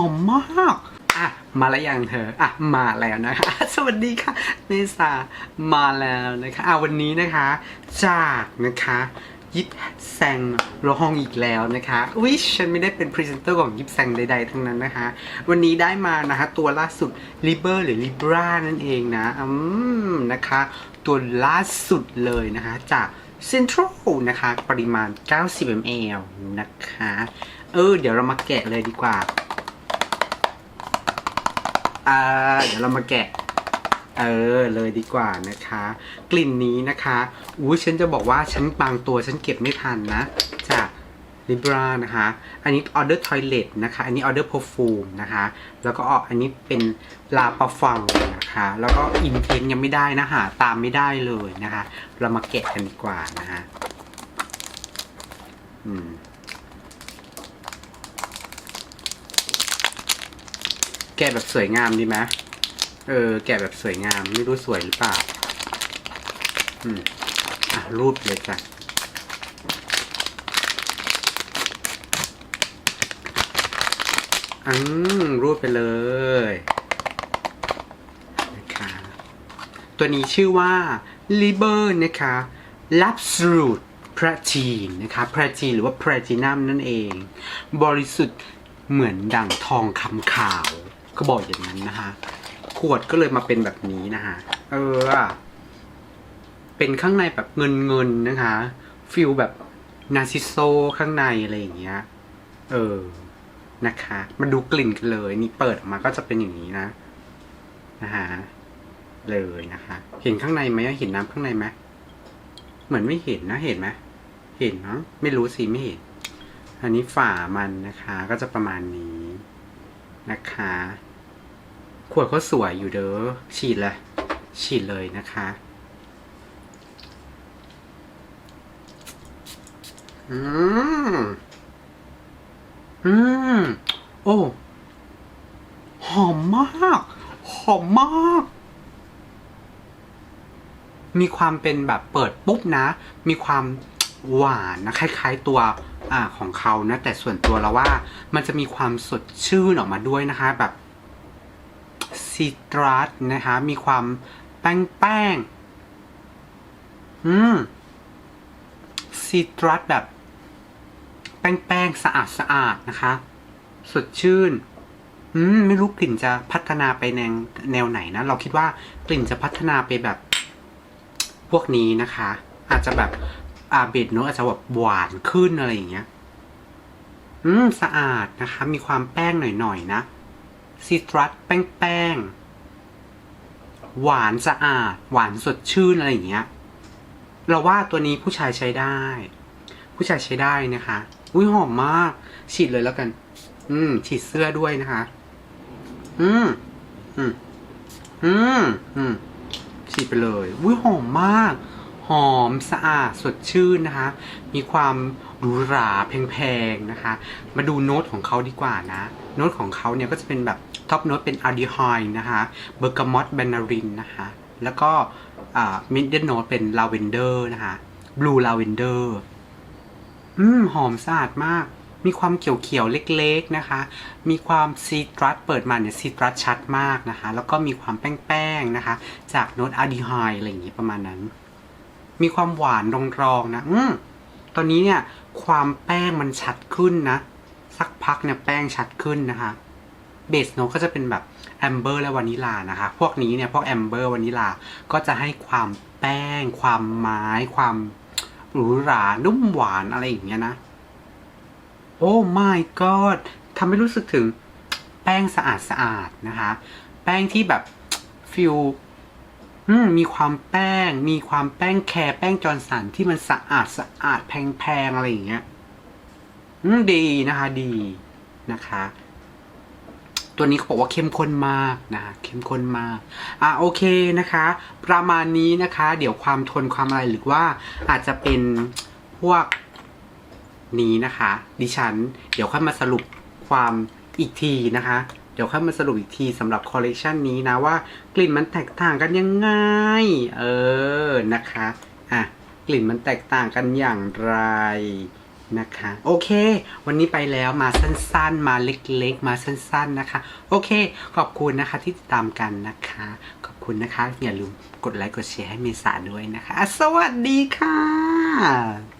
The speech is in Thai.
อมมาก อะ มาแล้วยังเธอ อะ มาแล้วนะคะ สวัสดีค่ะเมษามาแล้วนะคะอะวันนี้นะคะ จากนะคะยิปแซงโรฮองอีกแล้วนะคะอุ้ยฉันไม่ได้เป็นพรีเซนเตอร์ของยิปแซงใดๆทั้งนั้นนะคะ วันนี้ได้มานะคะ ตัวล่าสุด l i b e r หรือ Libra นั่นเองนะ อืม นะคะ ตัวล่าสุดเลยนะคะ จาก Central นะคะ ปริมาณ 90 ml นะคะ เออ เดี๋ยวเรามาแกะเลยดีกว่า อ่าเดี๋ยวเรามาแกะ เออเลยดีกว่านะคะ กลิ่นนี้นะคะอุ้ยฉันจะบอกว่าฉันบางตัวฉันเก็บไม่ทันนะจาก Libra นะคะ อันนี้ Order Toilet นะคะ อันนี้ Order Perfume นะคะ แล้วก็อันนี้เป็นลาปาฟังนะคะ แล้วก็ Intent ยังไม่ได้นะหาตามไม่ได้เลยนะคะ เรามาแกะกันดีกว่านะคะ อืม แกะแบบสวยงามดีไหมเออ แกะแบบสวยงาม ไม่รู้สวยหรือเปล่า อืม อะ รูปเลยจ้ะอืมรูปไปเลยนะคะตัวนี้ชื่อว่า l i b e r นะคะ l a b s o l u t e Platinum นะคะ Platinum หรือว่า Platinum นั่นเอง บริสุทธิ์เหมือนดั่งทองคำขาว ก็บอกอย่างนั้นนะคะขวดก็เลยมาเป็นแบบนี้นะคะเออ เป็นข้างในแบบเงินเงินนะคะฟิลแบบนาซิโซข้างในอะไรอย่างเงี้ย เออนะคะ มาดูกลิ่นกันเลย นี่เปิดออกมาก็จะเป็นอย่างนี้นะนะคะเลยนะคะ เห็นข้างในไหมเห็นน้ำข้างในไหมเหมือนไม่เห็นนะเห็นไหมเห็นเนาะไม่รู้สิไม่เห็น อันนี้ฝามันนะคะ ก็จะประมาณนี้นะคะ ขวดเขาสวยอยู่เด้อ ฉีดเลย ฉีดเลยนะคะ อืม อืม โอ้ หอมมาก หอมมาก มีความเป็นแบบเปิดปุ๊บนะ มีความหวานนะ คล้าย ๆ ตัวอ่าของเขานะ แต่ส่วนตัวเราว่า มันจะมีความสดชื่นออกมาด้วยนะคะ แบบ ซิตรัสนะคะมีความแป้งแป้งอืมซิตรัสแบบ แป้งแป้งสะอาดสะอาดนะคะ สดชื่น อืมไม่รู้กลิ่นจะพัฒนาไปแนวแนวไหนนะ เราคิดว่ากลิ่นจะพัฒนาไปแบบ พวกนี้นะคะ อาจจะแบบอาเบดโนตอาจจะแบบหวานขึ้นอะไรอย่างเงี้ย อืม สะอาดนะคะ มีความแป้งหน่อยๆนะ ซิตรัสแป้งๆ หวานสะอาด หวานสดชื่น อะไรอย่างเงี้ย เราว่าตัวนี้ผู้ชายใช้ได้ ผู้ชายใช้ได้นะคะ อุ้ยหอมมาก ฉีดเลยแล้วกัน อืม ฉีดเสื้อด้วยนะคะ อืม อืม อืม อืม ฉีดไปเลย อุ้ยหอมมาก หอมสะอาดสดชื่นนะคะ มีความหรูหราแพงๆนะคะ มาดูโน้ตของเขาดีกว่านะ โน้ตของเขาเนี่ยก็จะเป็นแบบ ท็อปโน้ตเป็นอะดีไฮนะคะเบอร์กามอตแบนารินนะคะแล้วก็มิดเดิลโน้ตเป็นลาเวนเดอร์นะคะบลูลาเวนเดอร์อืมหอมสะอาดมาก มีความเขียวๆเล็กๆนะคะ มีความซีตรัสเปิดมาเนี่ยซีตรัสชัดมากนะคะ แล้วก็มีความแป้งๆนะคะ จากโน้ตอะดีไฮอะไรอย่างงี้ประมาณนั้น มีความหวานรองๆนะอืมตอนนี้เนี่ยความแป้งมันชัดขึ้นนะ สักพักเนี่ยแป้งชัดขึ้นนะคะ เบสโนก็จะเป็นแบบแอมเบอร์และวานิลานะคะ พวกนี้เนี่ยพวกแอมเบอร์วานิลาก็จะให้ความแป้ง ความไม้ ความหรูหรา นุ่มหวานอะไรอย่างเงี้ยนะ โอ้ my god ทำให้รู้สึกถึงแป้งสะอาดสะอาดนะคะ แป้งที่แบบฟิลมีความแป้ง มีความแป้งแคร์แป้งจอร์นสันที่มันสะอาดสะอาดแพงๆอะไรอย่างเงี้ยดีนะคะ ดีนะคะ ตัวนี้เขาบอกว่าเข้มข้นมากนะเข้มข้นมากอะโอเคนะคะ ประมาณนี้นะคะ เดี๋ยวความทนความอะไรหรือว่าอาจจะเป็นพวกนี้นะคะ ดิฉัน เดี๋ยวค่อยมาสรุปความอีกทีนะคะ เดี๋ยวค่อยมาสรุปอีกทีสำหรับคอลเลกชันนี้นะว่ากลิ่นมันแตกต่างกันยังไง เออนะคะอะกลิ่นมันแตกต่างกันอย่างไร นะคะ โอเค วันนี้ไปแล้วมาสั้นๆ มาเล็กๆ มาสั้นๆนะคะ โอเค ขอบคุณนะคะที่ติดตามกันนะคะ ขอบคุณนะคะ อย่าลืมกดไลค์กดแชร์ให้เมษาด้วยนะคะอะสวัสดีค่ะ